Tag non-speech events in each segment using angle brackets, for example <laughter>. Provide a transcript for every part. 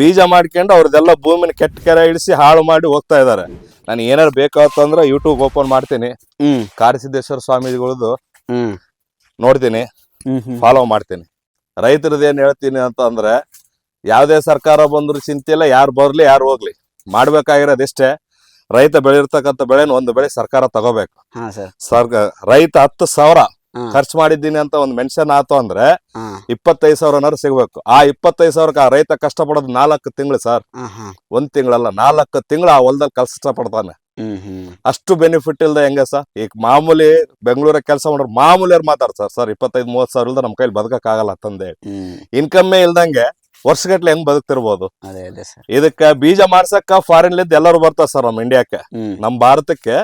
ಬೀಜ ಮಾಡ್ಕೊಂಡು ಅವ್ರದ್ದೆಲ್ಲ ಭೂಮಿನ ಕೆಟ್ಟ ಕೆರೆ ಇಳಿಸಿ ಹಾಳು ಮಾಡಿ ಹೋಗ್ತಾ ಇದಾರೆ ನಾನು ಏನಾರು ಬೇಕಾತಂದ್ರೆ ಯೂಟ್ಯೂಬ್ ಓಪನ್ ಮಾಡ್ತೀನಿ. ಹ್ಮ್. ಕಾರಸಿದ್ದೇಶ್ವರ ಸ್ವಾಮೀಜಿಗಳದ್ದು ಹ್ಮ್. ನೋಡ್ತೀನಿ. ಹ್ಮ್ ಹ್ಮ್ ಫಾಲೋ ಮಾಡ್ತೀನಿ. ರೈತರದ್ದು ಏನ್ ಹೇಳ್ತೀನಿ ಅಂತ ಅಂದ್ರೆ ಯಾವುದೇ ಸರ್ಕಾರ ಬಂದ್ರು ಚಿಂತೆ ಇಲ್ಲ ಯಾರು ಬರ್ಲಿ ಯಾರು ಹೋಗ್ಲಿ. ಮಾಡ್ಬೇಕಾಗಿರೋದಿಷ್ಟೇ ರೈತ ಬೆಳಿರ್ತಕ್ಕಂಥ ಬೆಳೆನ ಒಂದು ಬೆಳೆ ಸರ್ಕಾರ ತಗೋಬೇಕು. ಹಾ ಸರ್. ಸರ್ಕ ರೈತ ಹತ್ತು ಸಾವಿರ. ಖರ್ಚು ಮಾಡಿದ್ದೀನಿ ಅಂತ ಒಂದು ಮೆನ್ಷನ್ ಆತು ಅಂದ್ರೆ ಇಪ್ಪತ್ತೈದು ಸಾವಿರನಾರು ಸಿಗ್ಬೇಕು. ಆ ಇಪ್ಪತ್ತೈದು ಸಾವಿರಕ್ಕೆ ಆ ರೈತ ಕಷ್ಟಪಡೋದು ನಾಲ್ಕು ತಿಂಗಳು ಸರ್. ಒಂದ್ ತಿಂಗಳಲ್ಲ ನಾಲ್ಕು ತಿಂಗಳು ಆ ಹೊಲದಲ್ಲಿ ಕಷ್ಟ ಪಡ್ತಾನೆ ಅಷ್ಟು ಬೆನಿಫಿಟ್ ಇಲ್ದ ಹೆಂಗ ಸರ್? ಈಗ ಮಾಮೂಲಿ ಬೆಂಗಳೂರ ಕೆಲಸ ಮಾಡೋರು ಮಾಮೂಲಿಯವ್ರು ಮಾತಾಡ್ತಾರೆ ಸರ್. ಇಪ್ಪತ್ತೈದು ಮೂವತ್ತು ಸಾವಿರ ಇಲ್ದ ನಮ್ಮ ಕೈಲಿ ಬದುಕಕ್ಕಾಗಲ್ಲ ತಂದೆ ಇನ್ಕಮ್ ಇನ್ಕಮ್ಮೇ ಇಲ್ದಂಗೆ ವರ್ಷಗಟ್ಲೆ ಹೆಂಗ್ ಬದುಕ್ತಿರ್ಬೋದು? ಅದೇ ಅದೇ ಸರ್. ಇದಕ್ಕ ಬೀಜ ಮಾಡ್ಸಕ್ಕ ಫಾರಿನ್ ಲಿಂದ ಎಲ್ಲರೂ ಬರ್ತಾರ ಸರ್ ನಮ್ಮ ಇಂಡಿಯಾಕ್ಕೆ ಹ್ಮ್. ನಮ್ಮ ಭಾರತಕ್ಕೆ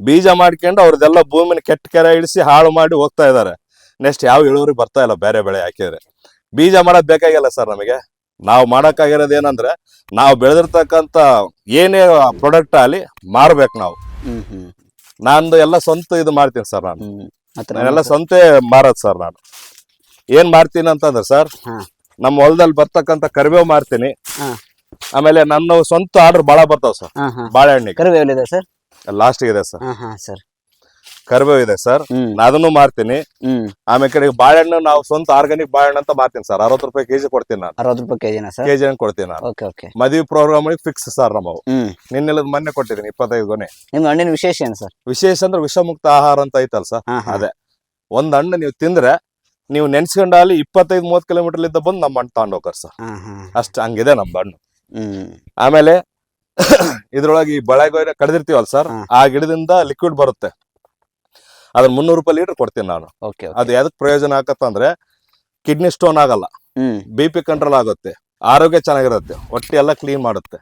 ಬೀಜ ಮಾಡ್ಕೊಂಡು ಅವ್ರದೆಲ್ಲ ಭೂಮಿನ ಕೆಟ್ಟ ಕೆರೆ ಇಳಿಸಿ ಹಾಳು ಮಾಡಿ ಹೋಗ್ತಾ ಇದಾರೆ. ನೆಕ್ಸ್ಟ್ ಯಾವ ಇಳುವರಿ ಬರ್ತಾ ಇಲ್ಲ ಬೇರೆ ಬೆಳೆ ಹಾಕಿದ್ರೆ. ಬೀಜ ಮಾಡೋದ್ ಬೇಕಾಗಿಲ್ಲ ಸರ್ ನಮಗೆ. ನಾವು ಮಾಡಕ್ಕಾಗಿರೋದು ಏನಂದ್ರೆ ನಾವು ಬೆಳೆದಿರ್ತಕ್ಕಂತ ಏನೇ ಪ್ರಾಡಕ್ಟ್ ಆಗಲಿ ಮಾರ್ಬೇಕು ನಾವು. ನಾನು ಹ್ಮ್. ನಂದು ಎಲ್ಲ ಸ್ವಂತ ಇದು ಮಾಡ್ತೀನಿ ಸರ್ ನಾನು. ಹ್ಮ್. ನಾನೆಲ್ಲ ಸ್ವಂತ ಮಾರೋದು ಸರ್ ನಾನು. ಏನ್ ಮಾಡ್ತೀನಿ ಅಂತಂದ್ರೆ ಸರ್ ಹಾ. ನಮ್ಮ ಹೊಲದಲ್ಲಿ ಬರ್ತಕ್ಕಂತ ಕರಿಬೇವು ಮಾರ್ತೀನಿ. ಆಮೇಲೆ ನನ್ನ ಸ್ವಂತ ಆರ್ಡರ್ ಬಾಳ ಬರ್ತಾವ ಸರ್. ಬಾಳೆಹಣ್ಣಿ ಕರಿಬೇವು ಇದೆ ಸರ್? ಲಾಸ್ಟ್ ಇದೆ ಸರ್. ಸರ್. ಕರಿಬೇವು ಇದೆ ಸರ್. ಅದನ್ನು ಮಾರ್ತೀನಿ. ಆಮೇಲೆ ಕಡೆ ಬಾಳೆಹಣ್ಣು ನಾವು ಸ್ವಂತ ಆರ್ಗಾನಿಕ್ ಬಾಳೆಹಣ್ಣು ಅಂತ ಮಾರ್ತೀನಿ ಸರ್. ಅರವತ್ತು ರೂಪಾಯಿ ಕೆಜಿ ಕೊಡ್ತೀನಿ ನಾನು. ಅರವತ್ತು ರೂಪಾಯಿ ಕೆಜಿನ ಸರ್? ಕೆಜಿ ಕೊಡ್ತೀನಿ ನಾನು. Okay okay. ಮದುವೆ ಪ್ರೋಗ್ರಾಮ್ ಫಿಕ್ಸ್ ಸರ್ ನಮ್ಮವು. ಅವು ನಿನ್ನೆಲ್ಲದ ಮೊನ್ನೆ ಕೊಟ್ಟಿದ್ದೀನಿ ಇಪ್ಪತ್ತೈದು ಗೊನೆ. ನಿಮ್ಮ ಹಣ್ಣಿನ ವಿಶೇಷ ಏನು ಸರ್? ವಿಶೇಷ ಅಂದ್ರೆ ವಿಷಮುಕ್ತ ಆಹಾರ ಅಂತ ಐತಲ್ಲ ಸರ್? ಅದೇ. ಒಂದ್ ಹಣ್ಣು ನೀವು ತಿಂದ್ರೆ ನೀವು ನೆನ್ಸ್ಕೊಂಡಲ್ಲಿ ಇಪ್ಪತ್ತೈದು ಮೂವತ್ ಕಿಲೋಮೀಟರ್ ಇದ್ದ ಬಂದು ನಮ್ಮ ಹಣ್ಣು ತಗೊಂಡು ಹೋಗ್ತಾರೆ ಸರ್. ಅಷ್ಟು ಹಂಗಿದೆ ನಮ್ಮ ಬಣ್ಣ ಹ್ಮ್. ಆಮೇಲೆ <coughs> ಇದ್ರೊಳಗೆ ಈ ಬಳೆ ಕಡ್ದಿರ್ತೀವಲ್ಲ ಸರ್ ಆ ಗಿಡದಿಂದ ಲಿಕ್ವಿಡ್ ಬರುತ್ತೆ. ಅದನ್ನ ಮುನ್ನೂರು ರೂಪಾಯಿ ಲೀಟರ್ ಕೊಡ್ತೀನಿ ನಾನು. ಓಕೆ ಅದು ಯಾವ್ದಕ್ ಪ್ರಯೋಜನ ಆಗತ್ತಂದ್ರೆ ಕಿಡ್ನಿ ಸ್ಟೋನ್ ಆಗಲ್ಲ. ಬಿ ಪಿ ಕಂಟ್ರೋಲ್ ಆಗುತ್ತೆ. ಆರೋಗ್ಯ ಚೆನ್ನಾಗಿರುತ್ತೆ. ಹೊಟ್ಟೆ ಎಲ್ಲ ಕ್ಲೀನ್ ಮಾಡುತ್ತೆ.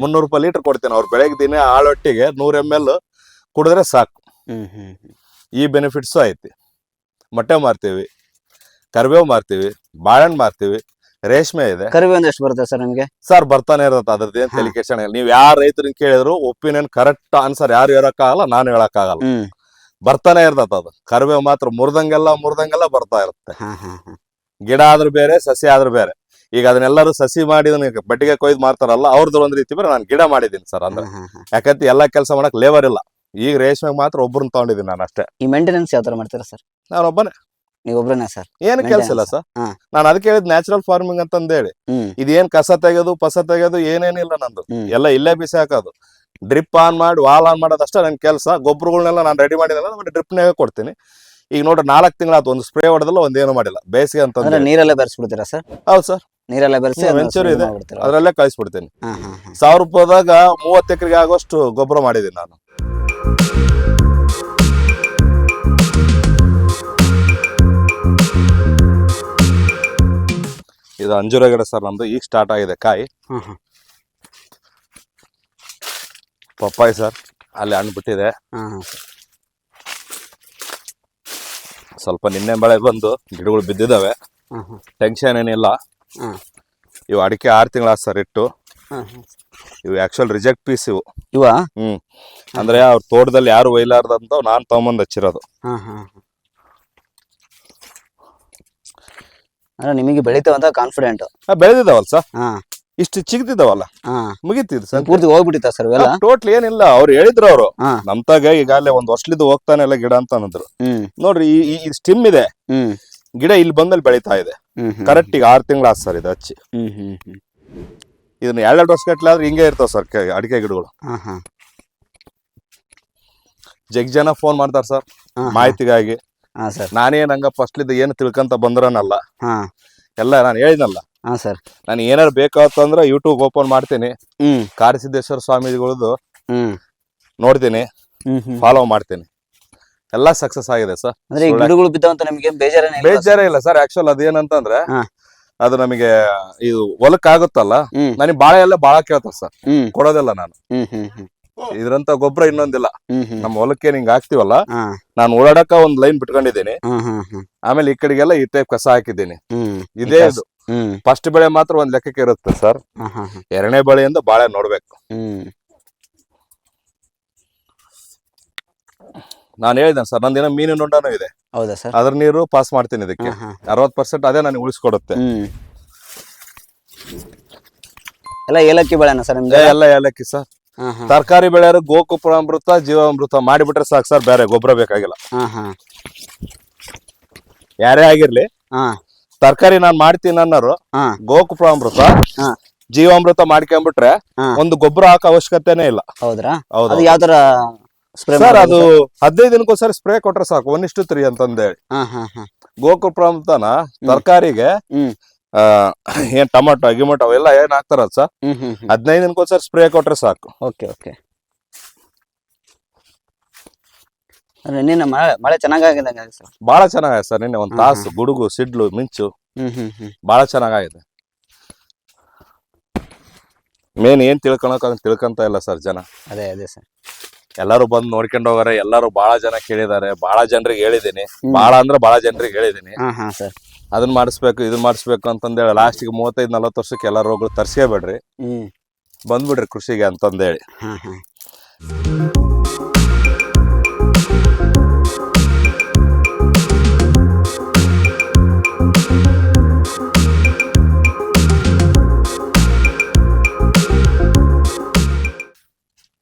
ಮುನ್ನೂರು ರೂಪಾಯಿ ಲೀಟರ್ ಕೊಡ್ತೀನಿ. ಅವ್ರು ಬೆಳಗ್ಗೆ ದಿನ ಆಳೊಟ್ಟಿಗೆ ನೂರ್ ಎಂ ಎಲ್ ಕುಡಿದ್ರೆ ಸಾಕು. ಈ ಬೆನಿಫಿಟ್ಸು ಐತಿ. ಮೊಟ್ಟೆ ಮಾರ್ತೀವಿ. ಕರಿಬೇವು ಮಾರ್ತೀವಿ ಬಾಳೆಹಣ್ಣು ಮಾರ್ತೀವಿ ರೇಷ್ಮೆ ಇದೆ. ಕರಿಬೇವು ಎಷ್ಟು ಬರುತ್ತೆ ಸರ್ ನಿಮಗೆ? ಸರ್ ಬರ್ತಾನೆ ಇರತ್ತೆ ಅದ್ರದ್ದು ಏನ್. ತಲೆ ಕೆಡ್ಸ್ಕೊಳಂಗಿಲ್ಲ. ನೀವ್ ಯಾರ ರೈತರನ್ನ ಕೇಳಿದ್ರು ಒಪಿನಿಯನ್ ಕರೆಕ್ಟ್ ಆನ್ಸರ್ ಯಾರು ಹೇಳಕ್ಕಾಗಲ್ಲ ನಾನು ಹೇಳಕ್ಕಾಗಲ್ಲ. ಆಗಲ್ಲ ಬರ್ತಾನೆ ಇರ್ತದ ಅದು. ಕರಿಬೇವು ಮಾತ್ರ ಮುರ್ದಂಗೆಲ್ಲ ಮುರ್ದಂಗೆಲ್ಲ ಬರ್ತಾ ಇರುತ್ತೆ. ಗಿಡ ಆದ್ರೂ ಬೇರೆ ಸಸಿ ಆದ್ರೂ ಬೇರೆ. ಈಗ ಅದನ್ನೆಲ್ಲರೂ ಸಸಿ ಮಾಡಿ ಬಟ್ಟಿಗೆ ಕೊಯ್ದು ಮಾರ್ತಾರಲ್ಲ ಅವ್ರದ್ದು ಒಂದ್ ರೀತಿ ಬೇರೆ ನಾನು ಗಿಡ ಮಾಡಿದ್ದೀನಿ ಸರ್ ಅಂದ್ರೆ. ಯಾಕಂತ ಎಲ್ಲಾ ಕೆಲಸ ಮಾಡಕ್ ಲೇಬರ್ ಇಲ್ಲ. ಈಗ ರೇಷ್ಮೆಗೆ ಮಾತ್ರ ಒಬ್ಬರನ್ನ ತಗೊಂಡಿದ್ದೀನಿ ನಾನು ಅಷ್ಟೇ. ಈ ಮೇಂಟೆನೆನ್ಸ್ ಯಾವ ತರ ಮಾಡ್ತೀರಾ ಸರ್? ನಾನು ಒಬ್ಬನೇ ನೀವು ಒಬ್ರನೇ ಸರ್ ಏನು ಕೆಲಸ ಇಲ್ಲ ಸರ್ ಹಾ. ನಾನು ಅದಕ್ಕೆ ಹೇಳಿದ್ ನ್ಯಾಚುರಲ್ ಫಾರ್ಮಿಂಗ್ ಅಂತಂದೇಳಿ. ಹ್ಮ್. ಇದೇನ್ ಕಸ ತೆಗೆಯೋದು ಪಸ ತೆಗೆಯೋದು ಏನೇನಿಲ್ಲ ನಂದು. ಹ್ಮ್. ಎಲ್ಲ ಇಲ್ಲೇ ಬಿಸಿ ಹಾಕೋದು. ಡ್ರಿಪ್ ಆನ್ ಮಾಡಿ ವಾಲ್ ಆನ್ ಮಾಡೋದಷ್ಟೇ ನನ್ನ ಕೆಲಸ. ಗೊಬ್ಬರಗಳನ್ನೆಲ್ಲ ನಾನು ರೆಡಿ ಮಾಡಿದ್ರೆ ಡ್ರಿಪ್ನಾಗ ಕೊಡ್ತೀನಿ. ಈಗ ನೋಡ್ರಿ ನಾಲ್ಕು ತಿಂಗಳಾತು ಒಂದು ಸ್ಪ್ರೇ ಹೊಡೆದಲ್ಲ ಒಂದೇನು ಮಾಡಿಲ್ಲ. ಬೇಸಿಗೆ ಅಂತ ಅಂದ್ರೆ ನೀರಲ್ಲೇ ಬೆರೆಸ್ಬಿಡ್ತೀರಾ ಸರ್ ಹೌದು ಸರ್ ನೀರಲ್ಲೇ ಬೆರೆಸಿ ಹ್ಮ್, ವೆಂಚೂರ್ ಇದೆ. ಅದರಲ್ಲೇ ಕಳಿಸ್ಬಿಡ್ತೀನಿ. ಹಾ ಹಾ ಹಾ. ಸಾವಿರ ರೂಪಾಯಿದಾಗ ಮೂವತ್ತು ಎಕರೆಗೆ ಆಗೋಷ್ಟು ಗೊಬ್ಬರ ಮಾಡಿದ್ದೀನಿ ನಾನು. ಇದು ಅಂಜೂರ ಗಿಡ ಸರ್ ನಮ್ದು ಈಗ ಸ್ಟಾರ್ಟ್ ಆಗಿದೆ ಕಾಯಿ. ಪಪ್ಪಾಯಿ ಸರ್ ಅಲ್ಲಿ ಹಣ್ಣು ಬಿಟ್ಟಿದೆ. ಸ್ವಲ್ಪ ನಿನ್ನೆ ಮಳೆ ಬಂದು ಗಿಡಗಳು ಬಿದ್ದಿದ್ದಾವೆ. ಟೆನ್ಷನ್ ಏನಿಲ್ಲ. ಹಾ. ಇವು ಅಡಿಕೆ ಆರು ತಿಂಗಳ ಸರ್ ಇಟ್ಟು. ಇವು ಆಕ್ಚುಲ್ ರಿಜೆಕ್ಟ್ ಪೀಸ್ ಇವು. ಇವ? ಹ್ಮ್. ಅಂದ್ರೆ ಅವ್ರ ತೋಟದಲ್ಲಿ ಯಾರು ಒಯ್ಲಾರ್ದಂತ ನಾನ್ ತಗೊಂಬಂದ್ ಹಚ್ಚಿರೋದು ಹಾ ಹಾ ಹಾ. ಅಂದ್ರೆ ನಿಮಗೆ ಬೆಳಿತಾವಂತ ಕಾನ್ಫಿಡೆಂಟ್ ಬೆಳೆದಿದ್ದಾವಲ್ಲ ಸರ್ ಹಾ. ಇಷ್ಟು ಚಿಕ್ಕದಿದ್ದಾವಲ್ಲ ಹಾ. ಮುಗಿತಿದ್ ಸರ್ ಪೂರ್ತಿ ಹೋಗ್ಬಿಟ್ಟಿತ್ತ ಸರ್ ಇವೆಲ್ಲ? ಟೋಟಲ್ ಏನಿಲ್ಲ. ಅವ್ರು ಹೇಳಿದ್ರು ಅವರು. ನಮ್ತಾಗ ಈಗಾಗಲೇ ಒಂದ್ ವರ್ಷಲಿದ್ದು ಹೋಗ್ತಾನೆ ಎಲ್ಲ ಗಿಡ ಅಂತ ಅನ್ನದ್ರು ನೋಡ್ರಿ ಈ ಈ ಸ್ಟಿಮ್ ಇದೆ. ಗಿಡ ಇಲ್ಲಿ ಬಂದಲ್ಲಿ ಬೆಳೀತಾ ಇದೆ. ಕರೆಕ್ಟ್ ಈಗ ಆರು ತಿಂಗಳ ಸರ್ ಇದು ಹಚ್ಚಿ. ಹ್ಮ್ ಹ್ಮ್ ಹ್ಮ್. ಇದನ್ನ ಎರಡೆರಡು ವರ್ಷ ಗಟ್ಲೆ ಆದ್ರೆ ಹಿಂಗೆ ಇರ್ತಾವ ಸರ್ ಅಡಿಕೆ ಗಿಡಗಳು. ಜಗ್ ಜನ ಫೋನ್ ಮಾಡ್ತಾರ ಸರ್. ಮಾಹಿತಿಗಾಗಿ. ಹಾ ಸರ್. ನಾನೇನ್ ಹಂಗ ಫಸ್ಟ್ಲಿದ್ದು ಏನು ತಿಳ್ಕೊಂತ ಬಂದ್ರನಲ್ಲ ಹಾ. ಎಲ್ಲ ನಾನು ಹೇಳಿದ್ನಲ್ಲ. ಹಾ ಸರ್. ನಾನು ಏನಾರು ಬೇಕಾತಂದ್ರೆ ಯೂಟ್ಯೂಬ್ ಓಪನ್ ಮಾಡ್ತೀನಿ. ಹ್ಮ್. ಕಾರಸಿದ್ದೇಶ್ವರ ಸ್ವಾಮೀಜಿಗಳದ್ದು ಹ್ಮ್. ನೋಡ್ತೀನಿ. ಹ್ಮ್ ಹ್ಮ್. ಫಾಲೋ ಮಾಡ್ತೀನಿ. ಎಲ್ಲ ಸಕ್ಸಸ್ ಆಗಿದೆ ಸರ್. ಅಂದ್ರೆ ಈ ಗಿಡಗಳು ಬಿದ್ದಾವಂತ ನಿಮಗೆ ಬೇಜಾರೇನೆ ಬೇಜಾರೇ ಇಲ್ಲ ಸರ್. ಆಕ್ಚುಲ್ ಅದೇನಂತಂದ್ರೆ ಹಾ. ಅದು ನಮಗೆ ಇದು ಹೊಲಕ್ ಆಗುತ್ತಲ್ಲ ಹ್ಮ್. ನನಗೆ ಬಾಳೆ ಎಲ್ಲ ಬಾಳ ಕೇಳ್ತಾರ ಸರ್. ಹ್ಮ್. ಕೊಡೋದಿಲ್ಲ ನಾನು. ಹ್ಮ್ ಹ್ಮ್ ಹ್ಮ್. ಇದ್ರಂತ ಗೊಬ್ಬರ ಇನ್ನೊಂದಿಲ್ಲ. ನಮ್ಮ ಹೊಲಕ್ಕೆ ಹಿಂಗ್ ಹಾಕ್ತಿವಲ್ಲ? ನಾನು ಓಡಾಡಕ ಒಂದ್ ಲೈನ್ ಬಿಟ್ಕೊಂಡಿದ್ದೀನಿ. ಆಮೇಲೆ ಈ ಕಡೆಗೆಲ್ಲ ಈ ಟೈಪ್ ಕಸ ಹಾಕಿದ್ದೀನಿ. ಇದೇ ಇದು. ಫಸ್ಟ್ ಬೆಳೆ ಮಾತ್ರ ಒಂದ್ ಲೆಕ್ಕಕ್ಕೆ ಇರುತ್ತೆ ಸರ್ ಎರಡನೇ ಬೆಳೆಯಿಂದ ಬಾಳೆ ನೋಡ್ಬೇಕು. ನಾನ್ ನಾನು ಹೇಳಿದೆ ಸರ್ ನಂದಿನ ಮೀನು ಹೊಂಡನೂ ಇದೆ. ಹೌದಾ ಸರ್ ಅದ್ರ ನೀರು ಪಾಸ್ ಮಾಡ್ತೀನಿ ಇದಕ್ಕೆ. ಅರವತ್ ಪರ್ಸೆಂಟ್ ಅದೇ ನನಗೆ ಉಳಿಸ್ಕೊಡುತ್ತೆ. ಎಲ್ಲ ಏಲಕ್ಕಿ ಬೆಳೆನ ಸರ್ ಎಲ್ಲ ಏಲಕ್ಕಿ ಸರ್ ತರಕಾರಿ ಬೆಳೆಯೋರು ಗೋಕುಪ್ರಾಮೃತ ಜೀವಾಮೃತ ಮಾಡಿಬಿಟ್ರೆ ಸಾಕು ಸರ್ ಬೇರೆ ಗೊಬ್ಬರ ಬೇಕಾಗಿಲ್ಲ. ಯಾರೇ ಆಗಿರ್ಲಿ ಹಾ ತರಕಾರಿ ನಾನ್ ಮಾಡ್ತೀನಿ ಅನ್ನೋರು ಹಾ ಗೋಕುಪ್ರಾಮೃತ ಹಾ ಜೀವಾಮೃತ ಮಾಡ್ಕೊಂಡ್ಬಿಟ್ರೆ. ಒಂದು ಗೊಬ್ಬರ ಹಾಕೋ ಅವಶ್ಯಕತೆನೇ ಇಲ್ಲ. ಹೌದ್ರಾ? ಹೌದು. ಅದು ಯಾವ ತರ ಸ್ಪ್ರೇ ಸರ್ ಅದು ಹದಿನೈದು ದಿನಕ್ಕೋಸ್ಕರ ಸ್ಪ್ರೇ ಕೊಟ್ರೆ ಸಾಕು ಒನ್ ಇಷ್ಟು ತ್ರೀ ಅಂತಂದೇಳಿ ಗೋಕುಪುರ ಅಮೃತನ ಹಾ ಗೋಕುಪ್ರಾಮೃತನ ತರಕಾರಿಗೆ ಏನ್ ಟೊಮಟೊ ಗಿಮಟೊ ಅವೆಲ್ಲ ಏನ್ ಹಾಕ್ತಾರ ಸರ್ ಹದಿನೈದು ದಿನಕ್ಕೊಂದ್ಸರಿ ಸ್ಪ್ರೇ ಕೊಟ್ರೆ ಸಾಕು. Okay okay. ಅಂದ್ರೆ ನಿನ್ನ ಮಳೆ ಮಳೆ ಚೆನ್ನಾಗಾಗಿದೆ ಸರ್ ಬಹಳ ಚೆನ್ನಾಗಿದೆ ಸರ್ ನಿನ್ನೆ ಒಂದ್ ತಾಸು ಗುಡುಗು ಸಿಡ್ಲು ಮಿಂಚು. ಬಹಳ ಚೆನ್ನಾಗಿದೆ ಮೇನ್ ಏನ್ ತಿಳ್ಕೊಳಕ್ ತಿಳ್ಕೊಂತ ಇಲ್ಲ ಸರ್ ಜನ. ಅದೇ ಅದೇ ಸರ್ ಎಲ್ಲಾರು ಬಂದ್ ನೋಡ್ಕೊಂಡು ಹೋಗಾರೆ ಎಲ್ಲಾರು ಬಹಳ ಜನ ಕೇಳಿದಾರೆ ಬಹಳ ಜನರಿಗೆ ಹೇಳಿದೀನಿ. ಬಹಳ ಅಂದ್ರೆ ಬಹಳ ಜನರಿಗೆ ಹೇಳಿದೀನಿ. ಹಾ ಹಾ ಸರ್ ಅದನ್ನ ಮಾಡಿಸ್ಬೇಕು ಇದನ್ನ ಮಾಡಿಸ್ಬೇಕು ಅಂತಂದೇಳಿ ಲಾಸ್ಟಿಗೆ ಮೂವತ್ತೈದು ನಲ್ವತ್ತು ವರ್ಷಕ್ಕೆ ಎಲ್ಲ ರೋಗಗಳು ತರ್ಸೇಬೇಡ್ರಿ ಹ್ಮ್. ಬಂದ್ಬಿಡ್ರಿ ಕೃಷಿಗೆ ಅಂತಂದೇಳಿ.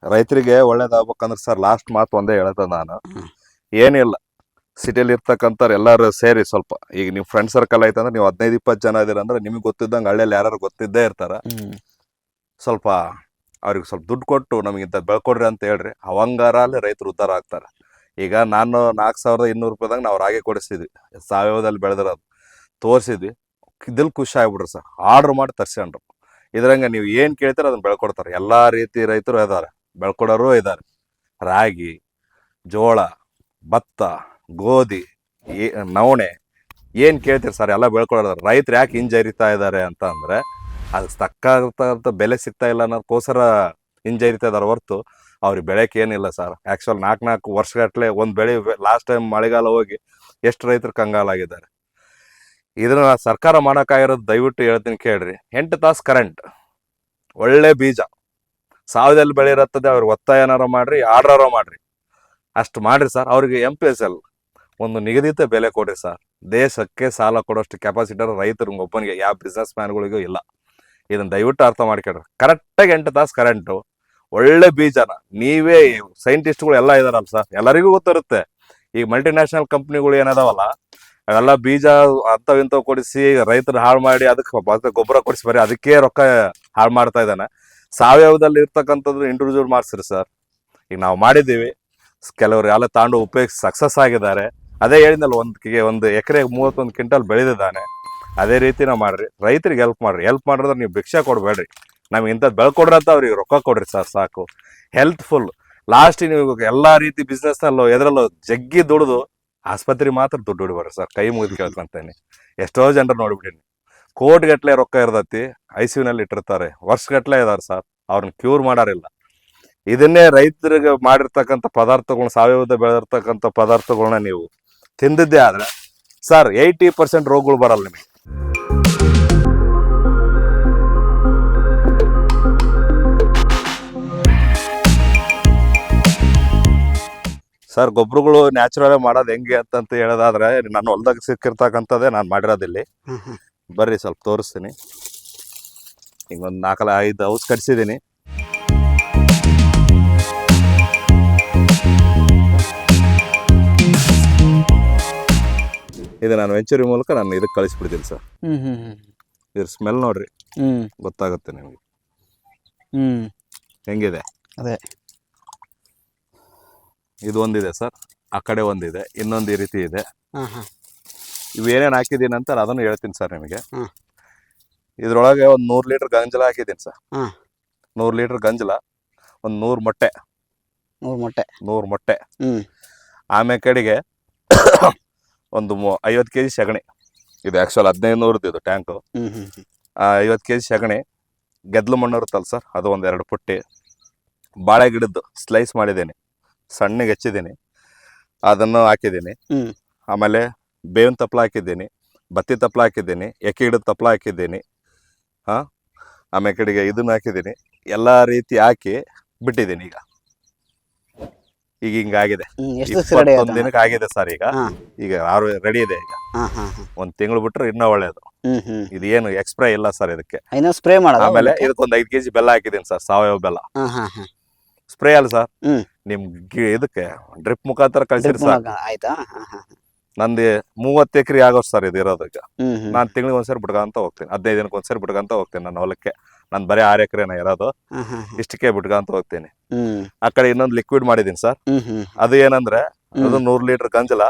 ರೈತರಿಗೆ ಒಳ್ಳೇದಾಗ್ಬೇಕಂದ್ರೆ ಸರ್ ಲಾಸ್ಟ್ ಮಾತು ಒಂದೇ ಹೇಳ್ತದ ನಾನು. ಏನಿಲ್ಲ. ಸಿಟಿಯಲ್ಲಿ ಇರ್ತಕ್ಕಂಥವ್ರು ಎಲ್ಲರೂ ಸೇರಿ ಸ್ವಲ್ಪ ಈಗ ನೀವು ಫ್ರೆಂಡ್ ಸರ್ಕಲ್ ಐತಂದ್ರೆ ನೀವು ಹದಿನೈದು ಇಪ್ಪತ್ತು ಜನ ಇದೀರ ಅಂದ್ರೆ ನಿಮಗೆ ಗೊತ್ತಿದ್ದಂಗೆ ಹಳ್ಳಿಯಲ್ಲಿ ಯಾರು ಗೊತ್ತಿದ್ದೇ ಇರ್ತಾರ. ಸ್ವಲ್ಪ ಅವ್ರಿಗೆ ಸ್ವಲ್ಪ ದುಡ್ಡು ಕೊಟ್ಟು ನಮಗಿಂತ ಇಂಥ ಬೆಳ್ಕೊಡ್ರಿ ಅಂತ ಹೇಳ್ರಿ. ಅವಂಗಾರ ಅಲ್ಲಿ ರೈತರು ಉದ್ಧಾರ ಆಗ್ತಾರೆ. ಈಗ ನಾನು ನಾಲ್ಕು ಸಾವಿರದ ಇನ್ನೂರು ರೂಪಾಯಿದಾಗ ನಾವು ರಾಗಿ ಕೊಡಿಸಿದ್ವಿ. ಸಾವಯವದಲ್ಲಿ ಬೆಳೆದಿರೋದು ತೋರಿಸಿದ್ವಿ. ಇದಲ್ಲಿ ಖುಷಿ ಆಗ್ಬಿಡ್ರಿ ಸರ್. ಆರ್ಡ್ರ್ ಮಾಡಿ ತರ್ಸ್ಕೊಂಡ್ರು. ಇದ್ರಂಗೆ ನೀವು ಏನು ಕೇಳ್ತೀರ ಅದನ್ನ ಬೆಳ್ಕೊಡ್ತಾರೆ. ಎಲ್ಲ ರೀತಿ ರೈತರು ಇದ್ದಾರೆ ಬೆಳ್ಕೊಡೋರು ಇದ್ದಾರೆ ರಾಗಿ ಜೋಳ ಭತ್ತ ಗೋಧಿ, ಏ, ನವಣೆ, ಏನು ಕೇಳ್ತೀರಿ ಸರ್ ಎಲ್ಲ ಬೆಳ್ಕೊಳ್ಳೋದು. ರೈತರು ಯಾಕೆ ಹಿಂಜರಿತಾ ಇದ್ದಾರೆ ಅಂತ ಅಂದರೆ ಅದಕ್ಕೆ ತಕ್ಕಂಥ ಬೆಲೆ ಸಿಗ್ತಾ ಇಲ್ಲ ಅನ್ನೋದಕ್ಕೋಸ್ಕರ ಹಿಂಜರಿತಾ ಇದ್ದಾರೆ ಹೊರತು ಅವ್ರಿಗೆ ಬೆಳೆಕ್ಕೆ ಏನಿಲ್ಲ ಸರ್ ಆ್ಯಕ್ಚುಲ್ ನಾಲ್ಕು ನಾಲ್ಕು ವರ್ಷಗಟ್ಟಲೆ ಒಂದು ಬೆಳೆ ಲಾಸ್ಟ್ ಟೈಮ್ ಮಳೆಗಾಲ ಹೋಗಿ ಎಷ್ಟು ರೈತರು ಕಂಗಾಲಾಗಿದ್ದಾರೆ ಇದನ್ನ ಸರ್ಕಾರ ಮಾಡೋಕ್ಕಾಗಿರೋದು ದಯವಿಟ್ಟು ಹೇಳ್ತೀನಿ ಕೇಳ್ರಿ. ಎಂಟು ತಾಸು ಕರೆಂಟ್ ಒಳ್ಳೆ ಬೀಜ. ಸಾವಯದಲ್ಲಿ ಬೆಳೆಯಿರತ್ತದೆ ಅವ್ರಿಗೆ ಒತ್ತಾಯನಾರ ಮಾಡ್ರಿ ಆರ್ಡ್ರಾರ ಮಾಡ್ರಿ. ಅಷ್ಟು ಮಾಡ್ರಿ ಸರ್ ಅವ್ರಿಗೆ ಎಂ ಪಿ ಎಸ್ ಎಲ್ ಒಂದು ನಿಗದಿತ ಬೆಲೆ ಕೊಡಿ ಸರ್. ದೇಶಕ್ಕೆ ಸಾಲ ಕೊಡೋಷ್ಟು ಕೆಪಾಸಿಟರ್ ರೈತರು ಒಬ್ಬನಿಗೆ ಯಾವ ಬಿಸ್ನೆಸ್ ಮ್ಯಾನ್ಗಳಿಗೂ ಇಲ್ಲ. ಇದನ್ನ ದಯವಿಟ್ಟು ಅರ್ಥ ಮಾಡ್ಕೊಳ್ರಿ. ಕರೆಕ್ಟಾಗಿ ಎಂಟು ತಾಸು ಕರೆಂಟು ಒಳ್ಳೆ ಬೀಜನ. ನೀವೇ ಸೈಂಟಿಸ್ಟ್ಗಳು ಎಲ್ಲ ಇದಾರಲ್ಲ ಸರ್. ಎಲ್ಲರಿಗೂ ಗೊತ್ತಿರುತ್ತೆ. ಈಗ ಮಲ್ಟಿನ್ಯಾಷನಲ್ ಕಂಪ್ನಿಗಳು ಏನದಾವಲ್ಲ, ಅವೆಲ್ಲ ಬೀಜ ಅಂಥವು ಇಂಥವು ಕೊಡಿಸಿ ರೈತರು ಹಾಳು ಮಾಡಿ ಅದಕ್ಕೆ ಗೊಬ್ಬರ ಕೊಡಿಸಿ ಬರೀ ಅದಕ್ಕೆ ರೊಕ್ಕ ಹಾಳು ಮಾಡ್ತಾ ಇದ್ದಾನೆ. ಸಾವಯವದಲ್ಲಿ ಇರ್ತಕ್ಕಂಥದ್ದು ಇಂಟ್ರೊಡ್ಯೂಸ್ ಮಾಡಿಸ್ರಿ ಸರ್. ಈಗ ನಾವು ಮಾಡಿದ್ದೀವಿ. ಕೆಲವರು ಎಲ್ಲ ತಾಂಡು ಉಪಯೋಗಿಸಿ ಸಕ್ಸಸ್ ಆಗಿದ್ದಾರೆ. ಅದೇ ಹೇಳಿದಲ್ಲ ಒಂದ್ ಕೆ ಒಂದು ಎಕರೆಗೆ ಮೂವತ್ತೊಂದು ಕ್ವಿಂಟಲ್ ಬೆಳೆದಿದ್ದಾನೆ. ಅದೇ ರೀತಿನ ಮಾಡ್ರಿ. ರೈತರಿಗೆ ಹೆಲ್ಪ್ ಮಾಡ್ರಿ. ಹೆಲ್ಪ್ ಮಾಡಿದ್ರೆ ನೀವು ಭಿಕ್ಷೆ ಕೊಡಬೇಡ್ರಿ. ನಮ್ಗೆ ಇಂಥದ್ದು ಬೆಳ್ಕೊಡ್ರಿ ಅಂತ ಅವ್ರಿಗೆ ರೊಕ್ಕ ಕೊಡ್ರಿ ಸರ್, ಸಾಕು. ಹೆಲ್ತ್ಫುಲ್ ಲಾಸ್ಟ್ ನೀವು ಎಲ್ಲಾ ರೀತಿ ಬಿಸ್ನೆಸ್ ಎದರಲ್ಲೋ ಜಗ್ಗಿ ದುಡಿದು ಆಸ್ಪತ್ರೆ ಮಾತ್ರ ದುಡ್ಡು ಹೊಡಿಬೇಡ್ರಿ ಸರ್. ಕೈ ಮುಗಿದು ಕೇಳ್ಕೊಂತೇನೆ. ಎಷ್ಟೋ ಜನರು ನೋಡ್ಬಿಟ್ಟಿನಿ. ಕೋಟಿಗಟ್ಲೆ ರೊಕ್ಕ ಇರ್ತೈತಿ. ಐ ಸಿ ನಲ್ಲಿ ಇಟ್ಟಿರ್ತಾರೆ. ವರ್ಷಗಟ್ಲೆ ಇದಾರೆ ಸರ್. ಅವ್ರನ್ನ ಕ್ಯೂರ್ ಮಾಡಾರಿಲ್ಲ. ಇದನ್ನೇ ರೈತರಿಗೆ ಮಾಡಿರ್ತಕ್ಕಂಥ ಪದಾರ್ಥಗಳನ್ನ ಸಾವಯವದ ಬೆಳೆದಿರ್ತಕ್ಕಂಥ ಪದಾರ್ಥಗಳನ್ನ ನೀವು ತಿಂದಿದ್ದೇ ಆದ್ರೆ ಸರ್ ಏಯ್ಟಿ ಪರ್ಸೆಂಟ್ ರೋಗಗಳು ಬರಲ್ಲ ನಿಮಗೆ. ಸರ್ ಗೊಬ್ಬರಗಳು ನ್ಯಾಚುರಲ್ ಮಾಡೋದು ಹೆಂಗೆ ಅಂತ ಹೇಳೋದಾದ್ರೆ ನಾನು ಹೊಲ್ದಾಗ ಸಿಕ್ಕಿರ್ತಕ್ಕಂಥದ್ದೇ ನಾನು ಮಾಡಿರೋದಿಲ್ಲಿ. ಬರ್ರಿ ಸ್ವಲ್ಪ ತೋರಿಸ್ತೀನಿ. ಈಗ ಒಂದು ನಾಲ್ಕಲ್ಲ ಐದು ಹೌಸ್ ಕಟ್ಸಿದ್ದೀನಿ. ಇದು ನಾನು ವೆಂಚರಿ ಮೂಲಕ ನಾನು ಇದಕ್ಕೆ ಕಳಿಸ್ಬಿಡ್ತೀನಿ ಸರ್. ಇದ್ರ ಸ್ಮೆಲ್ ನೋಡ್ರಿ. ಗೊತ್ತಾಗುತ್ತೆ ನಿಮಗೆ. ಹೆಂಗಿದೆ? ಅದೇ. ಇದು ಒಂದಿದೆ ಸರ್. ಆ ಕಡೆ ಒಂದಿದೆ. ಇನ್ನೊಂದು ಈ ರೀತಿ ಇದೆ. ಇವೇನೇನು ಹಾಕಿದ್ದೀನಿ ಅಂತ ಅದನ್ನು ಹೇಳ್ತೀನಿ ಸರ್ ನಿಮಗೆ. ಇದ್ರೊಳಗೆ ಒಂದು ನೂರು ಲೀಟರ್ ಗಂಜಲ ಹಾಕಿದ್ದೀನಿ ಸರ್. ನೂರು ಲೀಟರ್ ಗಂಜಲ ಒಂದು ನೂರು ಮೊಟ್ಟೆ. ನೂರು ಮೊಟ್ಟೆ. ನೂರು ಮೊಟ್ಟೆ. ಆಮೇಲೆ ಕಡೆಗೆ ಒಂದು ಐವತ್ತು ಕೆ ಜಿ ಸಗಣಿ. ಇದು ಆ್ಯಕ್ಚುಲ್ ಹದಿನೈದು ನೂರದ್ದು ಇದು ಟ್ಯಾಂಕು ಐವತ್ತು ಕೆ ಜಿ ಸಗಣಿ ಗೆದ್ಲು ಮಣ್ಣು ಇರುತ್ತಲ್ಲ ಸರ್ ಅದು ಒಂದು ಎರಡು ಪುಟ್ಟಿ. ಬಾಳೆ ಗಿಡದ್ದು ಸ್ಲೈಸ್ ಮಾಡಿದ್ದೀನಿ ಸಣ್ಣಗೆ ಹೆಚ್ಚಿದ್ದೀನಿ ಅದನ್ನು ಹಾಕಿದ್ದೀನಿ. ಆಮೇಲೆ ಬೇವಿನ ತಪ್ಪಲ ಹಾಕಿದ್ದೀನಿ ಬತ್ತಿ ತಪ್ಪಲ ಹಾಕಿದ್ದೀನಿ ಎಕ್ಕೆ ಗಿಡದ ತಪ್ಪಲ ಹಾಕಿದ್ದೀನಿ ಹಾಂ? ಆಮೇಲೆ ಕಡೆಗೆ ಇದನ್ನು ಹಾಕಿದ್ದೀನಿ ಎಲ್ಲ ರೀತಿ ಹಾಕಿ ಬಿಟ್ಟಿದ್ದೀನಿ ಈಗ. ಈಗ ಹಿಂಗಾಗಿದೆ. ಒಂದ್ ದಿನಕ್ಕೆ ಆಗಿದೆ ಸರ್ ಈಗ. ಹಾ. ಈಗ ಆರು ರೆಡಿ ಇದೆ ಈಗ. ಹಾ ಹಾ ಹಾ. ಒಂದ್ ತಿಂಗಳು ಬಿಟ್ರೆ ಇನ್ನೂ ಒಳ್ಳೇದು. ಹ್ಮ್ ಹ್ಮ್. ಇದು ಏನು ಎಕ್ಸ್ಪ್ರೇ ಇಲ್ಲ ಸರ್ ಇದಕ್ಕೆ. ಇನ್ನೂ ಸ್ಪ್ರೇ ಮಾಡ ಆಮೇಲೆ ಇದಕ್ಕೊಂದ್ ಐದ್ ಕೆಜಿ ಬೆಲ್ಲ ಹಾಕಿದೀನಿ ಸರ್ ಸಾವಯವ ಬೆಲ್ಲ. ಹಾ ಹಾ ಹಾ. ಸ್ಪ್ರೇ ಅಲ್ಲ ಸರ್. ಹ್ಮ್. ನಿಮ್ ಗಿ- ಇದಕ್ಕೆ ಡ್ರಿಪ್ ಮುಖಾಂತರ ಕಳ್ಸಿರಿ ಡ್ರಿಪ್ ಸರ್. ಮೂಲಕ ಆಯ್ತಾ? ಹಾ ಹಾ ನಂದು ಮೂವತ್ತು ಎಕರೆ ಆಗೋಷ್ಟು ಸರ್ ಇದು ಇರೋದಕ್ಕೆ ಈಗ. ಹ್ಮ್ ಹ್ಮ್. ನಾನು ತಿಂಗಳಿಗೆ ಒಂದ್ಸರಿ ಬಿಡ್ಕೊಂತ ಹೋಗ್ತೀನಿ. ಹದಿನೈದು ದಿನಕ್ಕೆ ಒಂದ್ಸರಿ ಬಿಡ್ಕೊಂತ ಹೋಗ್ತೀನಿ ನನ್ನ ಹೊಲಕ್ಕೆ. ನಾನು ಬರೀ ಆರ್ ಎಕರೆನ ಇರೋದು. ಇಷ್ಟಕ್ಕೆ ಬಿಟ್ಕೊಂತ ಹೋಗ್ತೀನಿ. ಆ ಕಡೆ ಇನ್ನೊಂದು ಲಿಕ್ವಿಡ್ ಮಾಡಿದೀನಿ ಸರ್. ಅದು ಏನಂದ್ರೆ ಅದು ನೂರ್ ಲೀಟರ್ ಗಂಜಲ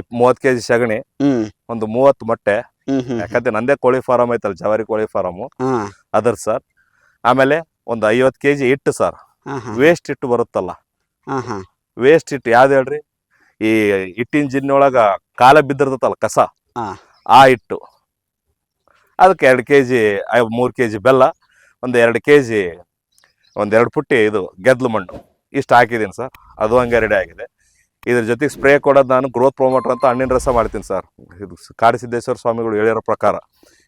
ಇಪ್ ಮೂವತ್ ಕೆಜಿ ಸಗಣಿ ಒಂದು ಮೂವತ್ತು ಮೊಟ್ಟೆ ಯಾಕಂದ್ರೆ ನಂದೇ ಕೋಳಿ ಫಾರಂ ಐತಲ್ಲ ಜವಾರಿ ಕೋಳಿ ಫಾರಮ್ ಅದರ್ ಸರ್ ಆಮೇಲೆ ಒಂದು ಐವತ್ ಕೆಜಿ ಹಿಟ್ಟು ಸರ್. ವೇಸ್ಟ್ ಹಿಟ್ಟು ಬರುತ್ತಲ್ಲ. ವೇಸ್ಟ್ ಹಿಟ್ಟು ಯಾವ್ದು ಹೇಳ್ರಿ? ಈ ಹಿಟ್ಟಿನ ಜಿನ್ನೊಳಗ ಕಾಲ ಬಿದ್ದಿರ್ತಲ್ಲ ಕಸ. ಆ ಹಿಟ್ಟು. ಅದಕ್ಕೆ ಎರಡು ಕೆ ಜಿ ಮೂರು ಕೆ ಜಿ ಬೆಲ್ಲ ಒಂದು ಎರಡು ಕೆ ಜಿ ಒಂದೆರಡು ಪುಟ್ಟಿ ಇದು ಗೆದ್ಲು ಮಣ್ಣು. ಇಷ್ಟು ಹಾಕಿದ್ದೀನಿ ಸರ್. ಅದು ಹಂಗೆ ರೆಡಿ ಆಗಿದೆ. ಇದ್ರ ಜೊತೆಗೆ ಸ್ಪ್ರೇ ಕೊಡೋದು ನಾನು ಗ್ರೋತ್ ಪ್ರೊಮೋಟರ್ ಅಂತ ಹಣ್ಣಿನ ರಸ ಮಾಡ್ತೀನಿ ಸರ್. ಇದು ಕಾಡಸಿದ್ದೇಶ್ವರ ಸ್ವಾಮಿಗಳು ಹೇಳಿರೋ ಪ್ರಕಾರ.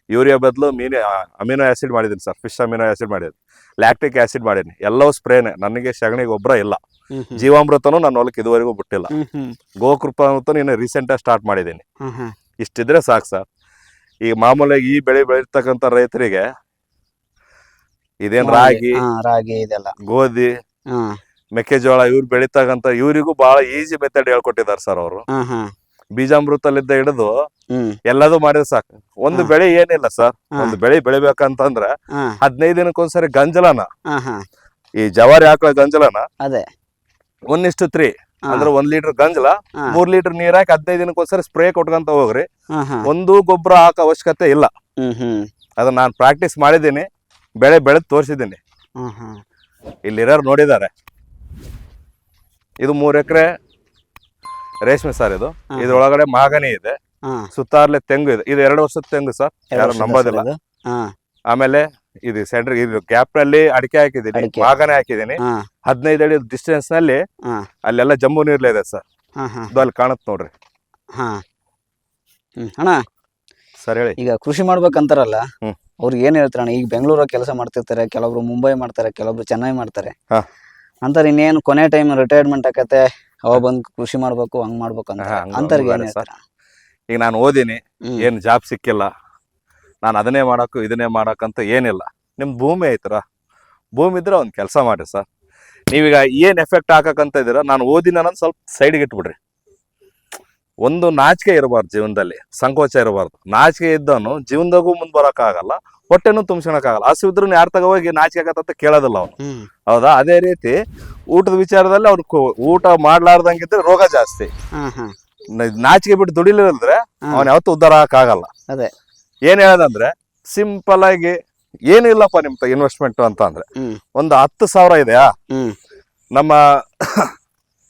ಯೂರಿಯಾ ಬದಲು ಮೀನು ಅಮಿನೋ ಆ್ಯಸಿಡ್ ಮಾಡಿದ್ದೀನಿ ಸರ್. ಫಿಶ್ ಅಮಿನೋ ಆ್ಯಸಿಡ್ ಮಾಡಿದ್ದೀನಿ ಲ್ಯಾಕ್ಟಿಕ್ ಆ್ಯಸಿಡ್ ಮಾಡೀನಿ ಎಲ್ಲವೂ ಸ್ಪ್ರೇನೆ. ನನಗೆ ಸಗಣಿ ಗೊಬ್ಬರ ಇಲ್ಲ. ಜೀವಾಮೃತನೂ ನನ್ನ ಹೊಲಕ್ಕೆ ಇದುವರೆಗೂ ಬಿಟ್ಟಿಲ್ಲ ಗೋಕೃಪ ಅಂತ ನೀನು ರೀಸೆಂಟಾಗಿ ಸ್ಟಾರ್ಟ್ ಮಾಡಿದ್ದೀನಿ ಇಷ್ಟಿದ್ರೆ ಸಾಕು ಸರ್. ಈಗ ಮಾಮೂಲಾಗಿ ಈ ಬೆಳೆ ಬೆಳಿರ್ತಕ್ಕಂತ ರೈತರಿಗೆ ಇದೇನ್ ರಾಗಿ ಹಾ ರಾಗಿ ಇದೆಲ್ಲ. ಗೋಧಿ ಹಾ. ಮೆಕ್ಕೆಜೋಳ ಇವ್ರು ಬೆಳಿತಕ್ಕಂತ ಇವರಿಗೂ ಬಹಳ ಈಸಿ ಮೆಥಡ್ ಹೇಳ್ಕೊಟ್ಟಿದ್ದಾರೆ ಸರ್ ಅವರು. ಹಾ ಹಾ. ಬೀಜಾಮೃತಲಿದ್ದ ಹಿಡಿದು ಹ್ಮ್. ಎಲ್ಲದೂ ಮಾಡಿದ್ರೆ ಸಾಕು. ಒಂದು ಬೆಳೆ ಏನಿಲ್ಲ ಸರ್. ಒಂದು ಬೆಳೆ ಬೆಳಿಬೇಕಂತಂದ್ರೆ ಹಾ. ಹದಿನೈದು ದಿನಕ್ಕೊಂದ್ಸರಿ ಗಂಜಲನ. ಹಾ ಹಾ. ಈ ಜವಾರಿ ಹಾಕೋ ಗಂಜಲನ ಅದೇ. ಒನ್ ಇಷ್ಟು ತ್ರೀ. ಅಂದ್ರೆ ಒಂದ್ ಲೀಟರ್ ಗಂಜಲ. ಮೂರ್ ಲೀಟರ್ ನೀರ್ ಹಾಕಿ ಹದಿನೈದು ದಿನಕ್ಕೊಂದ್ಸರಿ ಸ್ಪ್ರೇ ಕೊಟ್ಕೊಂತ ಹೋಗ್ರಿ. ಒಂದು ಗೊಬ್ಬರ ಹಾಕೋ ಅವಶ್ಯಕತೆ ಇಲ್ಲ. ಅದನ್ನ ನಾನು ಪ್ರಾಕ್ಟೀಸ್ ಮಾಡಿದ್ದೀನಿ ಬೆಳೆ ಬೆಳೆದ್ ತೋರಿಸಿದ್ದೀನಿ. ಇಲ್ಲಿರೋರು ನೋಡಿದ್ದಾರೆ. ಇದು ಮೂರ್ ಎಕರೆ ರೇಷ್ಮೆ ಸರ್ ಇದು. ಇದ್ರೊಳಗಡೆ ಮಾಗನಿ ಇದೆ. ಸುತ್ತಾರ್ಲೆ ತೆಂಗು ಇದೆ. ಇದು ಎರಡು ವರ್ಷದ ತೆಂಗು ಸರ್. ಯಾರು ನಂಬೋದಿಲ್ಲ? ಆಮೇಲೆ ಇದು ಸೆಂಟರ್ ಇದು ಗ್ಯಾಪ್ನಲ್ಲಿ ಅಡಿಕೆ ಹಾಕಿದ್ದೀನಿ ಅಡಿಕೆ. ಮಾಗನೆ ಹಾಕಿದ್ದೀನಿ. ಹಾ. ಹದಿನೈದು ಅಡಿ ಡಿಸ್ಟೆನ್ಸ್ನಲ್ಲಿ ಹಾ. ಅಲ್ಲೆಲ್ಲ ಜಂಬು ನೀರ್ಲೆ ಇದೆ ಸರ್. ಹಾ ಹಾ. ಇದು ಅಲ್ಲಿ ಕಾಣುತ್ತೆ ನೋಡ್ರಿ. ಹಾ. ಹ್ಮ್ ಅಣ್ಣ. ಸರ್ ಹೇಳಿ. ಈಗ ಕೃಷಿ ಮಾಡ್ಬೇಕಂತಾರಲ್ಲ ಹ್ಮ್. ಅವ್ರಿಗೆ ಏನ್ ಹೇಳ್ತಾರಣ್ಣ ಈಗ ಬೆಂಗಳೂರಾಗ ಕೆಲಸ ಮಾಡ್ತಿರ್ತಾರೆ ಕೆಲವೊಬ್ರು ಮುಂಬೈ ಮಾಡ್ತಾರೆ ಕೆಲವೊಬ್ರು ಚೆನ್ನೈ ಮಾಡ್ತಾರೆ. ಹಾ. ಅಂತಾರೆ ಇನ್ನೇನು ಕೊನೆ ಟೈಮ್ ರಿಟೈರ್ಮೆಂಟ್ ಆಕತೆ ಅವಾಗ ಬಂದ್ ಕೃಷಿ ಮಾಡ್ಬೇಕು ಹಂಗ್ ಮಾಡ್ಬೇಕು ಅಂತ. ಹಾ, ಹಂಗ್ ಅಂತವ್ರಿಗೆ ಏನ್ ಅಂತಾರೆ ಹೇಳ್ತಾರ ಈಗ ನಾನು ಓದಿನಿ ಹ್ಮ್. ಏನ್ ಜಾಬ್ ಸಿಕ್ಕಿಲ್ಲ ನಾನು ಅದನ್ನೇ ಮಾಡಕ್ಕೂ ಇದನ್ನೇ ಮಾಡೋಕ್ಕಂತ ಏನಿಲ್ಲ. ನಿಮ್ಮ ಭೂಮಿ ಐತ್ರ? ಭೂಮಿ ಇದ್ರೆ ಒಂದು ಕೆಲಸ ಮಾಡಿರಿ ಸರ್. ನೀವೀಗ ಏನ್ ಎಫೆಕ್ಟ್ ಹಾಕಕ್ಕಂತ ಇದ್ದೀರಾ ನಾನು ಓದಿನ ನಾನು ಸ್ವಲ್ಪ ಸೈಡ್ಗೆ ಇಟ್ಬಿಡ್ರಿ. ಒಂದು ನಾಚಿಕೆ ಇರಬಾರ್ದು ಜೀವನದಲ್ಲಿ ಸಂಕೋಚ ಇರಬಾರ್ದು. ನಾಚಿಕೆ ಇದ್ದವನು ಜೀವನದಾಗೂ ಮುಂದೆ ಬರೋಕ್ಕಾಗಲ್ಲ ಹೊಟ್ಟೆನೂ ತುಂಬಿಸ್ಕೊಳಕ್ಕಾಗಲ್ಲ ಹಸು ಇದ್ರೂ ಯಾರ ತಗ ಹೋಗಿ ನಾಚಿಕೆ ಆಗತ್ತಂತ ಕೇಳೋದಿಲ್ಲ ಅವನು. ಹೌದಾ? ಅದೇ ರೀತಿ ಊಟದ ವಿಚಾರದಲ್ಲಿ ಅವ್ನು ಕೊ- ಊಟ ಮಾಡ್ಲಾರ್ದಂಗಿದ್ರೆ ರೋಗ ಜಾಸ್ತಿ. ನಾಚಿಕೆ ಬಿಟ್ಟು ದುಡಿಲಿಲ್ಲಂದ್ರೆ. ಅವನ್ ಯಾವತ್ತೂ ಉದ್ಧಾರ ಆಗಲ್ಲ ಅದೇ. ಏನ್ ಹೇಳೋದಂದ್ರೆ ಸಿಂಪಲ್ ಆಗಿ ಏನಿಲ್ಲಪ್ಪ ನಿಮ್ ಇನ್ವೆಸ್ಟ್ಮೆಂಟ್ ಅಂತ ಅಂದ್ರೆ ಒಂದು ಹತ್ತು ಸಾವಿರ ಇದೆಯಾ? ನಮ್ಮ <coughs>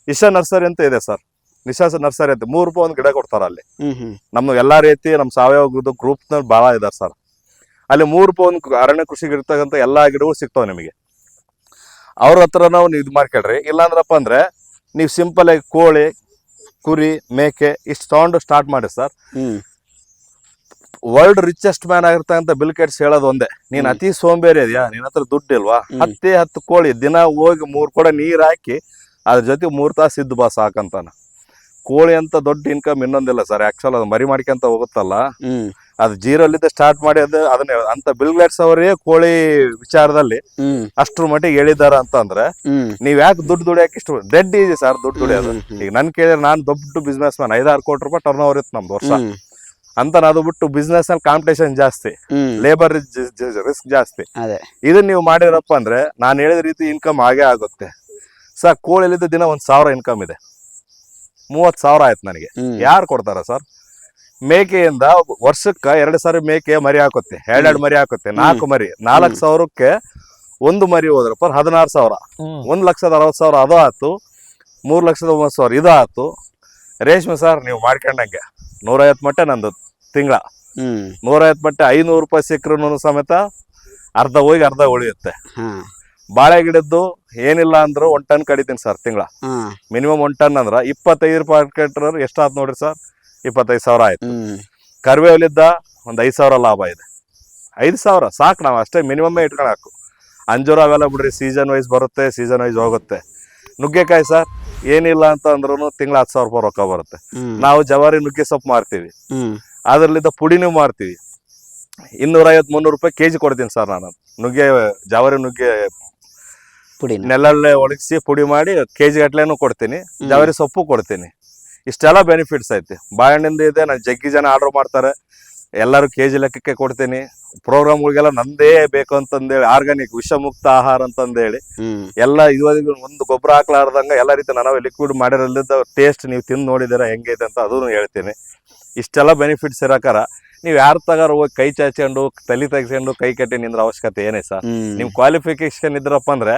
ಇಶಾ ನರ್ಸರಿ ಅಂತ ಇದೆ ಸರ್. ನಿಶಾ ನರ್ಸರಿ ಅಂತ ಮೂರು ರೂಪಾಯಿ ಒಂದು ಗಿಡ ಕೊಡ್ತಾರ ಅಲ್ಲಿ. ನಮ್ಮ ಎಲ್ಲಾ ರೀತಿ ನಮ್ಮ ಸಾವಯವ ಗ್ರೂಪ್ನಲ್ಲಿ ಬಹಳ ಇದಾರೆ ಸರ್. ಅಲ್ಲಿ ಮೂರು ರೂಪಾಯಿ ಒಂದು ಅರಣ್ಯ ಕೃಷಿಗೆ ಇರ್ತಕ್ಕಂಥ ಎಲ್ಲಾ ಗಿಡಗಳು ಸಿಗ್ತಾವ ನಿಮಗೆ. ಅವ್ರ ಹತ್ರ ನಾವು ಇದು ಮಾಡ್ಕೊಳ್ರಿ ಇಲ್ಲಾಂದ್ರಪ್ಪ ಅಂದ್ರೆ ನೀವು ಸಿಂಪಲ್ ಆಗಿ ಕೋಳಿ ಕುರಿ ಮೇಕೆ ಇಷ್ಟು ತಗೊಂಡು ಸ್ಟಾರ್ಟ್ ಮಾಡಿ ಸರ್. ವರ್ಲ್ಡ್ ರಿಚೆಸ್ಟ್ ಮ್ಯಾನ್ ಆಗಿರ್ತಕ್ಕಂಥ ಬಿಲ್ ಗೇಟ್ಸ್ ಹೇಳೋದು ಒಂದೇ. ನೀನ್ ಅತಿ ಸೋಂಬೇರಿ ಅದ್ಯಾ? ನಿನ್ನ ಹತ್ರ ದುಡ್ಡು ಇಲ್ವಾ. ಹತ್ತೇ ಹತ್ತು ಕೋಳಿ ದಿನ ಹೋಗಿ ಮೂರ್ ಕೂಡ ನೀರ್ ಹಾಕಿ ಅದ್ರ ಜೊತೆ ಮೂರ್ ತಾಸು ಇದ್ದು ಬಾ ಸಾಕಂತಾನ. ಕೋಳಿ ಅಂತ ದೊಡ್ಡ ಇನ್ಕಮ್ ಇನ್ನೊಂದಿಲ್ಲ ಸರ್ ಆಕ್ಚುಲ್ ಅದು ಮರಿ ಮಾಡ್ಕೊಂತ ಹೋಗುತ್ತಲ್ಲ ಅದು ಜೀರೋಲಿದ್ದ ಸ್ಟಾರ್ಟ್ ಮಾಡಿ ಅದು ಅದನ್ನ ಅಂತ ಬಿಲ್ ಗೇಟ್ಸ್ ಅವರೇ ಕೋಳಿ ವಿಚಾರದಲ್ಲಿ ಅಷ್ಟ್ರ ಮಟ್ಟಿಗೆ ಹೇಳಿದಾರ ಅಂತ ಅಂದ್ರೆ ನೀವ್ ಯಾಕೆ ದುಡ್ಡು ದುಡಿಯಕ್ಕೆ ಇಷ್ಟು ಡೆಡ್ ಈಸಿ ಸರ್ ದುಡ್ಡು ದುಡಿಯೋದು. ಈಗ ನನ್ ಕೇಳಿದ್ರೆ ನಾನು ದೊಡ್ಡ ಬಿಸ್ನೆಸ್ ಮ್ಯಾನ್ ಐದಾರು ಕೋಟಿ ರೂಪಾಯಿ ಟರ್ನ್ ಓವರ್ ಇತ್ತು ನಮ್ದು ವರ್ಷ. ಹ್ಮ್ ಅಂತ ಅದು ಬಿಟ್ಟು ಬಿಸ್ನೆಸ್ ಅಲ್ಲಿ ಕಾಂಪಿಟೇಷನ್ ಜಾಸ್ತಿ ಲೇಬರ್ ರಿಸ್ಕ್ ಜಾಸ್ತಿ. ಇದನ್ನ ನೀವು ಮಾಡಿರಪ್ಪ ಅಂದ್ರೆ ನಾನು ಹೇಳಿದ ರೀತಿ ಇನ್ಕಮ್ ಆಗೇ ಆಗುತ್ತೆ. ಸರ್ ಕೋಳಿಲಿದ್ದ ದಿನ ಒಂದ್ ಸಾವಿರ ಇನ್ಕಮ್ ಇದೆ. ಮೂವತ್ ಸಾವಿರ ಆಯ್ತು ನನಗೆ. ಯಾರು ಕೊಡ್ತಾರ ಸರ್? ಮೇಕೆಯಿಂದ ವರ್ಷಕ್ಕ ಎರಡು ಸಾವಿರ ಮೇಕೆ ಮರಿ ಹಾಕುತ್ತೆ. ಎರಡೆರಡು ಮರಿ ಹಾಕುತ್ತೆ. ನಾಲ್ಕು ಮರಿ. ನಾಲ್ಕು ಸಾವಿರಕ್ಕೆ ಒಂದು ಮರಿ ಹೋದ್ರಪ್ಪ ಹದಿನಾರು ಸಾವಿರ. ಒಂದ್ ಲಕ್ಷದ ಅರವತ್ತು ಸಾವಿರ ಅದು ಆಯ್ತು ಮೂರು ಲಕ್ಷದ ಒಂಬತ್ತು ಸಾವಿರ ಇದು ಆಯ್ತು ರೇಷ್ಮೆ ಸರ್ ನೀವು ಮಾಡ್ಕೊಂಡಂಗೆ. ನೂರೈವತ್ತು ಮಟ್ಟ ನಂದು ತಿಂಗಳ. ನೂರ ನೂರೈವತ್ತು ಬಟ್ಟೆ ಐನೂರು ರೂಪಾಯಿ ಸಿಕ್ಕರು ಸಮೇತ ಅರ್ಧ ಹೋಗಿ ಅರ್ಧ ಉಳಿಯುತ್ತೆ. ಬಾಳೆ ಗಿಡದ್ದು ಏನಿಲ್ಲ ಅಂದ್ರು ಒನ್ ಟನ್ ಕಡಿತೀನಿ ಸರ್ ತಿಂಗಳ. ಮಿನಿಮಮ್ ಒನ್ ಟನ್ ಅಂದ್ರ ಇಪ್ಪತ್ತೈದು ರೂಪಾಯಿ ಕಟ್ರ ಎಷ್ಟಾದ್ ನೋಡ್ರಿ ಸರ್? ಇಪ್ಪತ್ತೈದು ಸಾವಿರ ಆಯ್ತು. ಕರಿಬೇವಲಿದ್ದ ಒಂದ್ ಐದ್ ಸಾವಿರ ಲಾಭ ಇದೆ. ಐದು ಸಾವಿರ ಸಾಕು ನಾವು ಅಷ್ಟೇ ಮಿನಿಮಮ್ ಇಟ್ಕೊಳಕು ಅಂಜೂರ ಅವೆಲ್ಲ ಬಿಡ್ರಿ ಸೀಸನ್ ವೈಸ್ ಬರುತ್ತೆ ಸೀಸನ್ ವೈಸ್ ಹೋಗುತ್ತೆ. ನುಗ್ಗೆಕಾಯಿ ಸರ್ ಏನಿಲ್ಲ ಅಂತ ಅಂದ್ರೂ ತಿಂಗಳ ಹತ್ತು ಸಾವಿರ ರೂಪಾಯಿ ರೊಕ್ಕ ಬರುತ್ತೆ. ನಾವು ಜವಾರಿ ನುಗ್ಗೆ ಸೊಪ್ಪು ಮಾರ್ತೀವಿ. ಅದರಲ್ಲಿದ್ದ ಪುಡಿನೂ ಮಾರ್ತೀವಿ ಇನ್ನೂರೈವತ್ತು ಮುನ್ನೂರು ರೂಪಾಯಿ ಕೆಜಿ ಕೊಡ್ತೀನಿ ಸರ್ ನಾನು. ನುಗ್ಗೆ ಜವರಿ ನುಗ್ಗೆ ಪುಡಿ ನೆಲ್ಲಲ್ಲೇ ಒಣಗಿಸಿ ಪುಡಿ ಮಾಡಿ ಕೆಜಿ ಗಟ್ಲೆನೂ ಕೊಡ್ತೀನಿ. ಜವರಿ ಸೊಪ್ಪು ಕೊಡ್ತೀನಿ. ಇಷ್ಟೆಲ್ಲ ಬೆನಿಫಿಟ್ಸ್ ಐತಿ. ಬಾಳೆಹಣ್ಣಿಂದ ಇದೆ ನಾನು ಜಗ್ಗಿ ಜನ ಆರ್ಡರ್ ಮಾಡ್ತಾರೆ. ಎಲ್ಲರೂ ಕೆ ಜಿ ಲೆಕ್ಕಕ್ಕೆ ಕೊಡ್ತೀನಿ. ಪ್ರೋಗ್ರಾಮ್ಗಳಿಗೆಲ್ಲ ನಂದೇ ಬೇಕು ಅಂತಂದೇಳಿ ಆರ್ಗಾನಿಕ್ ವಿಷಮುಕ್ತ ಆಹಾರ ಅಂತಂದೇಳಿ. ಎಲ್ಲ ಇದುವರೆಗೂ ಒಂದು ಗೊಬ್ಬರ ಹಾಕ್ಲಾರ್ದಂಗ ಎಲ್ಲ ರೀತಿ ನಾವೇ ಲಿಕ್ವಿಡ್ ಮಾಡಿರಲಿದ್ದ ಟೇಸ್ಟ್ ನೀವು ತಿಂದು ನೋಡಿದಿರ ಹೆಂಗೈತೆ ಅಂತ ಅದನ್ನು ಹೇಳ್ತೀನಿ. ಇಷ್ಟೆಲ್ಲ ಬೆನಿಫಿಟ್ಸ್ ಇರಕಾರ ನೀವು ಯಾರು ತಗಾರ ಹೋಗಿ ಕೈ ಚಾಚ್ಕೊಂಡು ತಲೆ ತೆಗ್ಸ್ಕೊಂಡು ಕೈ ಕಟ್ಟಿ ನಿಂದ್ರ ಅವಶ್ಯಕತೆ ಏನೇ ಸರ್. ನಿಮ್ ಕ್ವಾಲಿಫಿಕೇಶನ್ ಇದ್ರಪ್ಪ ಅಂದ್ರೆ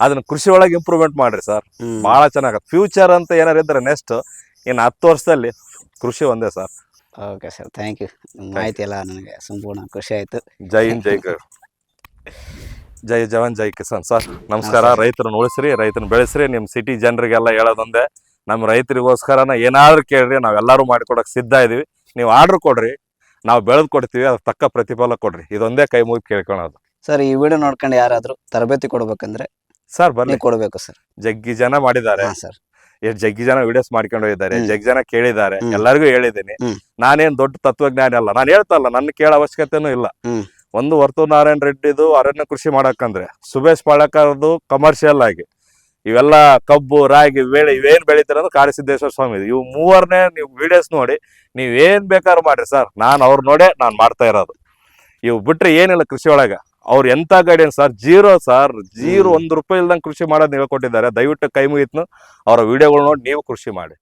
ಅದನ್ನ ಕೃಷಿ ಒಳಗೆ ಇಂಪ್ರೂವ್ಮೆಂಟ್ ಮಾಡ್ರಿ ಸರ್. ಬಹಳ ಚೆನ್ನಾಗತ್ತೆ ಫ್ಯೂಚರ್ ಅಂತ ಏನಾರ ಇದ್ರೆ ನೆಕ್ಸ್ಟ್ ಇನ್ನು ಹತ್ತು ವರ್ಷದಲ್ಲಿ ಕೃಷಿ ಒಂದೇ sir. Okay sir thank you ಮಾಹಿತಿ ಎಲ್ಲ ನನಗೆ ಸಂಪೂರ್ಣ ಖುಷಿ ಆಯ್ತು. ಜೈ ಹಿಂದ್ ಜೈ ಜೈ ಜವಾನ್ ಜೈ ಕಿಸಾನ್ ಸರ್. ನಮಸ್ಕಾರ. ನಮಸ್ಕಾರ. ರೈತರನ್ನ ಉಳಿಸ್ರಿ ರೈತನ ಬೆಳೆಸ್ರಿ. ನಿಮ್ಮ ಸಿಟಿ ಜನರಿಗೆಲ್ಲ ಹೇಳೋದೊಂದೇ. ನಮ್ಮ ರೈತರಿಗೋಸ್ಕರನ ಏನಾದರೂ ಕೇಳ್ರಿ ನಾವೆಲ್ಲರೂ ಮಾಡಿಕೊಡಕ್ ಸಿದ್ಧ ಇದೀವಿ. ನೀವು ಆರ್ಡರ್ ಕೊಡ್ರಿ ನಾವು ಬೆಳೆದ್ ಕೊಡ್ತೀವಿ ಅದ್ರ ತಕ್ಕ ಪ್ರತಿಫಲ ಕೊಡ್ರಿ. ಇದೊಂದೇ ಕೈ ಮುಗಿದು ಕೇಳ್ಕೊಳೋದು. ಸರ್ ಈ ವಿಡಿಯೋ ನೋಡ್ಕೊಂಡು ಯಾರಾದರೂ ತರಬೇತಿ ಕೊಡ್ಬೇಕಂದ್ರೆ ಸರ್ ಬನ್ನಿ. ಕೊಡಬೇಕು ಸರ್. ಜಗ್ಗಿ ಜನ ಮಾಡಿದ್ದಾರೆ. ಸರ್. ಎಷ್ಟು ಜಗ್ಗಿ ಜನ ವಿಡಿಯೋಸ್ ಮಾಡ್ಕೊಂಡು ಹೋಗಿದ್ದಾರೆ. ಜಗ್ಗಿ ಜನ ಕೇಳಿದ್ದಾರೆ. ಎಲ್ಲರಿಗೂ ಹೇಳಿದ್ದೀನಿ. ನಾನೇನ್ ದೊಡ್ಡ ತತ್ವಜ್ಞಾನಿ ಅಲ್ಲ. ನಾನು ಹೇಳ್ತಲ್ಲ ನನ್ನ ಕೇಳೋ ಅವಶ್ಯಕತೆನೂ ಇಲ್ಲ. ಒಂದು ವರ್ತೂ ನಾರಾಯಣ ರೆಡ್ಡಿದು ಅರಣ್ಯ ಕೃಷಿ ಮಾಡಕ್ಕಂದ್ರೆ ಸುಭೇಶ್ ಪಾಳಕರ್ದು ಕಮರ್ಷಿಯಲ್ ಆಗಿ. ಇವೆಲ್ಲ ಕಬ್ಬು ರಾಗಿ ಬೇಳೆ ಇವೇನ್ ಬೆಳೀತಾರೆ ಅಂದ್ರೆ ಕಾಡಸಿದ್ದೇಶ್ವರ ಸ್ವಾಮಿ ಇವು ಮೂವರನೇ ನೀವು ವಿಡಿಯೋಸ್ ನೋಡಿ ನೀವ್ ಏನ್ ಬೇಕಾದ್ರೂ ಮಾಡ್ರಿ ಸರ್. ನಾನು ಅವ್ರು ನೋಡೇ ನಾನು ಮಾಡ್ತಾ ಇರೋದು. ಇವು ಬಿಟ್ರೆ ಏನಿಲ್ಲ ಕೃಷಿ ಒಳಗ. ಅವ್ರು ಎಂತ guidance sir? Zero sir. Zero ಒಂದು ಒಂದ್ ರೂಪಾಯಿ ಇಲ್ದಂಗೆ ಕೃಷಿ ಮಾಡೋದ್ ಹೇಳ್ಕೊಟ್ಟಿದ್ದಾರೆ ದಯವಿಟ್ಟು ಕೈ ಮುಗಿತ್ನು. ಅವರ ವಿಡಿಯೋಗಳು ನೋಡಿ ನೀವು ಕೃಷಿ ಮಾಡಿ.